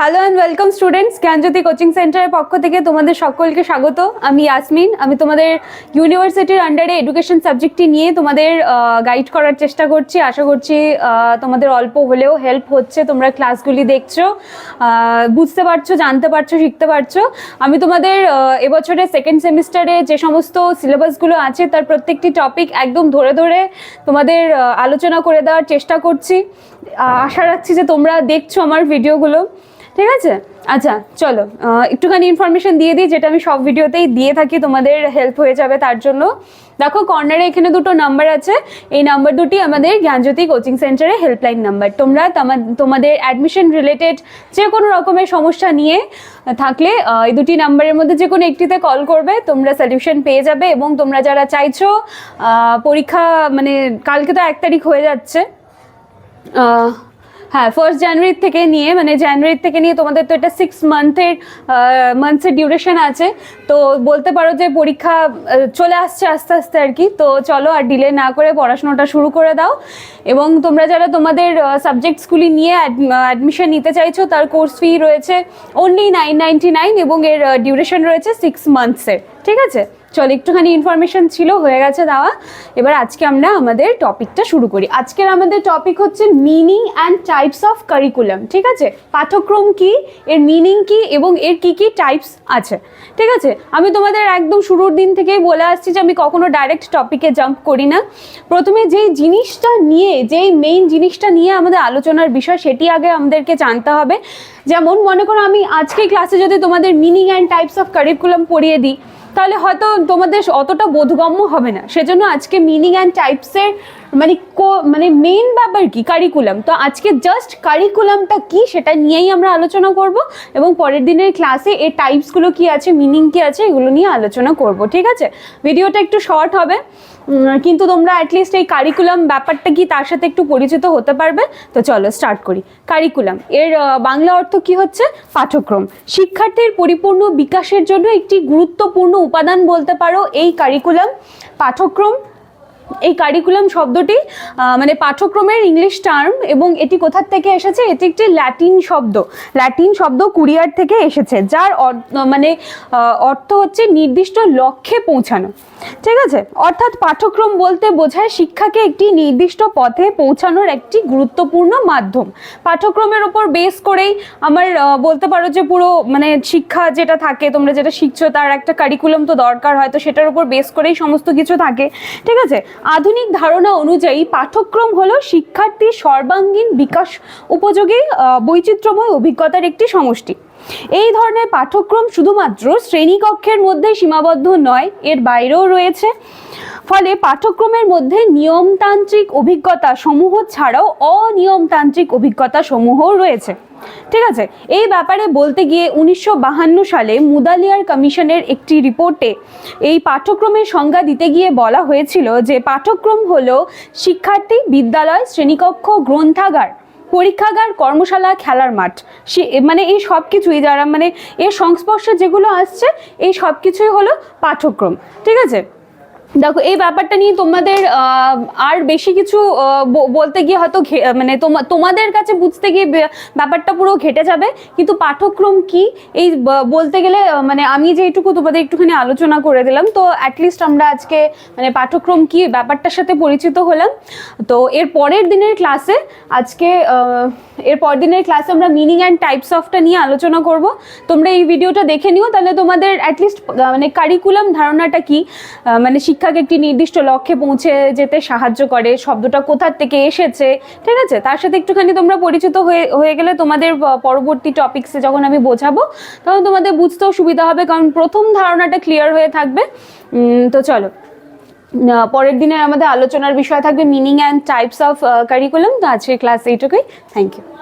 Hello and welcome students Gyanjyoti coaching সেন্টারের পক্ষ থেকে তোমাদের সকলকে স্বাগত। আমি ইয়াসমিন আমি তোমাদের ইউনিভার্সিটির আন্ডারে এডুকেশন সাবজেক্টটি নিয়ে তোমাদের গাইড করার চেষ্টা করছি। আশা করছি তোমাদের অল্প হলেও হেল্প হচ্ছে। তোমরা ক্লাসগুলি দেখছ বুঝতে পারছ জানতে পারছ শিখতে পারছ। আমি তোমাদের আহ, এবছরের সেকেন্ড সেমিস্টারে যে সমস্ত সিলেবাসগুলো আছে তার প্রত্যেকটি টপিক একদম ধরে ধরে তোমাদের আলোচনা করে দেওয়ার চেষ্টা করছি। আশা রাখছি যে তোমরা দেখছ আমার ভিডিওগুলো ঠিক আছে? আচ্ছা চলো একটুখানি ইনফরমেশন দিয়ে দিই, যেটা আমি সব ভিডিওতেই দিয়ে থাকি, তোমাদের হেল্প হয়ে যাবে তার জন্য। দেখো কর্নারে এখানে দুটো নাম্বার আছে। এই নাম্বার দুটি আমাদের জ্ঞানজ্যোতি কোচিং সেন্টারের হেল্পলাইন নাম্বার তোমরা তোমাদের অ্যাডমিশন রিলেটেড যে কোনো রকমের সমস্যা নিয়ে থাকলে এই দুটি নাম্বারের মধ্যে যে কোনো একটিতে কল করবে, তোমরা সলিউশন পেয়ে যাবে এবং তোমরা যারা চাইছো পরীক্ষা মানে কালকে তো এক তারিখ হয়ে যাচ্ছে হ্যাঁ ফার্স্ট জানুয়ারি থেকে নিয়ে মানে জানুয়ারি থেকে নিয়ে তোমাদের তো এটা সিক্স মান্থের মান্থসের ডিউরেশন আছে। তো বলতে পারো যে পরীক্ষা চলে আসছে আস্তে আস্তে আর কি। তো চলো আর ডিলে না করে পড়াশোনাটা শুরু করে দাও। এবং তোমরা যারা তোমাদের সাবজেক্টসগুলি নিয়ে অ্যাডমিশন নিতে চাইছো, তার কোর্স ফি রয়েছে অনলি নাইন নাইনটি নাইন এবং এর ডিউরেশন রয়েছে সিক্স মান্থসের ঠিক আছে? চল, একটুখানি ইনফরমেশন ছিল, হয়ে গেছে দেওয়া। এবার আজকে আমরা আমাদের টপিকটা শুরু করি। আজকের আমাদের টপিক হচ্ছে meaning and types of curriculum ঠিক আছে? পাঠ্যক্রম কি, এর মিনিং কি, এবং এর কি কি টাইপস আছে, ঠিক আছে? আমি তোমাদের একদম শুরুর দিন থেকেই বলে আসছি যে আমি কখনো ডাইরেক্ট টপিকে জাম্প করি না। প্রথমে যেই জিনিসটা নিয়ে, যেই মেইন জিনিসটা নিয়ে আমাদের আলোচনার বিষয়, সেটি আগে আমাদেরকে জানতে হবে। যেমন মনে করো আমি আজকে ক্লাসে যদি তোমাদের meaning and types of curriculum পড়িয়ে দিই তাহলে হয়তো তোমাদের অতটা বোধগম্য হবে না। সেজন্য আজকে মিনিং অ্যান্ড টাইপসের মানে কো- মানে মেইন ব্যাপার কি? কারিকুলাম তো আজকে জাস্ট কারিকুলামটা কি সেটা নিয়েই আমরা আলোচনা করব এবং পরের দিনের ক্লাসে এর টাইপসগুলো কি আছে মিনিং কি আছে, এগুলো নিয়ে আলোচনা করব, ঠিক আছে? ভিডিওটা একটু শর্ট হবে। কিন্তু তোমরা অ্যাটলিস্ট এই কারিকুলাম ব্যাপারটা কি তার সাথে একটু পরিচিত হতে পারবে? তো চলো স্টার্ট করি। কারিকুলাম এর বাংলা অর্থ কি হচ্ছে? পাঠ্যক্রম। শিক্ষার্থীর পরিপূর্ণ বিকাশের জন্য একটি গুরুত্বপূর্ণ উপাদান বলতে পারো এই কারিকুলাম পাঠ্যক্রম এই কারিকুলাম শব্দটি মানে পাঠ্যক্রমের ইংলিশ টার্ম এবং এটি কোথার থেকে এসেছে? এটি একটি ল্যাটিন শব্দ। ল্যাটিন শব্দ কুরিয়ার থেকে এসেছে, যার মানে অর্থ হচ্ছে নির্দিষ্ট লক্ষ্যে পৌঁছানো। ঠিক আছে? অর্থাৎ পাঠ্যক্রম বলতে বোঝায় শিক্ষাকে একটি নির্দিষ্ট পথে পৌঁছানোর একটি গুরুত্বপূর্ণ মাধ্যম। পাঠ্যক্রমের ওপর বেস করেই আমার বলতে পারো যে পুরো মানে শিক্ষা যেটা থাকে, তোমরা যেটা শিখছো, তার একটা কারিকুলাম তো দরকার হয় তো সেটার উপর বেস করেই সমস্ত কিছু থাকে। ঠিক আছে? আধুনিক ধারণা অনুযায়ী পাঠ্যক্রম হলো শিক্ষার্থীর সর্বাঙ্গীন বিকাশ উপযোগী বৈচিত্র্যময় অভিজ্ঞতার একটি সমষ্টি। এই ধরনের পাঠ্যক্রম শুধুমাত্র শ্রেণীকক্ষের মধ্যে সীমাবদ্ধ নয়, এর বাইরেও রয়েছে। ফলে পাঠ্যক্রমের মধ্যে নিয়মতান্ত্রিক অভিজ্ঞতা সমূহ ছাড়াও অনিয়মতান্ত্রিক অভিজ্ঞতা সমূহও রয়েছে। ঠিক আছে, এই ব্যাপারে বলতে গিয়ে উনিশশো সালে মুদালিয়ার কমিশনের একটি রিপোর্টে এই পাঠ্যক্রমের সংজ্ঞা দিতে গিয়ে বলা হয়েছিল যে পাঠ্যক্রম হলো শিক্ষার্থী বিদ্যালয়, শ্রেণীকক্ষ, গ্রন্থাগার, পরীক্ষাগার, কর্মশালা, খেলার মাঠ। সে মানে এই সব কিছুই যারা মানে এর সংস্পর্শে যেগুলো আসছে, এই সব কিছুই হলো পাঠ্যক্রম। ঠিক আছে? দেখো, এই ব্যাপারটা নিয়ে তোমাদের আর বেশি কিছু বলতে গিয়ে হয়তো মানে তোমাদের কাছে বুঝতে গিয়ে ব্যাপারটা পুরো ঘেটে যাবে। কিন্তু পাঠ্যক্রম কি? এই বলতে গেলে মানে আমি যেটুকু তোমাদের একটুখানি আলোচনা করে দিলাম, তো অ্যাটলিস্ট আমরা আজকে মানে পাঠ্যক্রম কি ব্যাপারটার সাথে পরিচিত হলাম। তো এর পরের দিনের ক্লাসে আজকে এর পরের দিনের ক্লাসে আমরা মিনিং অ্যান্ড টাইপস অফটা নিয়ে আলোচনা করব। তোমরা এই ভিডিওটা দেখে নিও, তাহলে তোমাদের অ্যাটলিস্ট মানে কারিকুলাম ধারণাটা কি? মানে শিক্ষাকে একটি নির্দিষ্ট লক্ষ্যে পৌঁছে যেতে সাহায্য করে, শব্দটা কোথার থেকে এসেছে, ঠিক আছে? তার সাথে একটুখানি তোমরা পরিচিত হয়ে হয়ে গেলে তোমাদের পরবর্তী টপিক্সে যখন আমি বোঝাবো, তখন তোমাদের বুঝতেও সুবিধা হবে, কারণ প্রথম ধারণাটা ক্লিয়ার হয়ে থাকবে। তো চলো। পরের দিনের আমাদের আলোচনার বিষয় থাকবে meaning and types of curriculum তো আজকের ক্লাস এইটুকুই। Thank you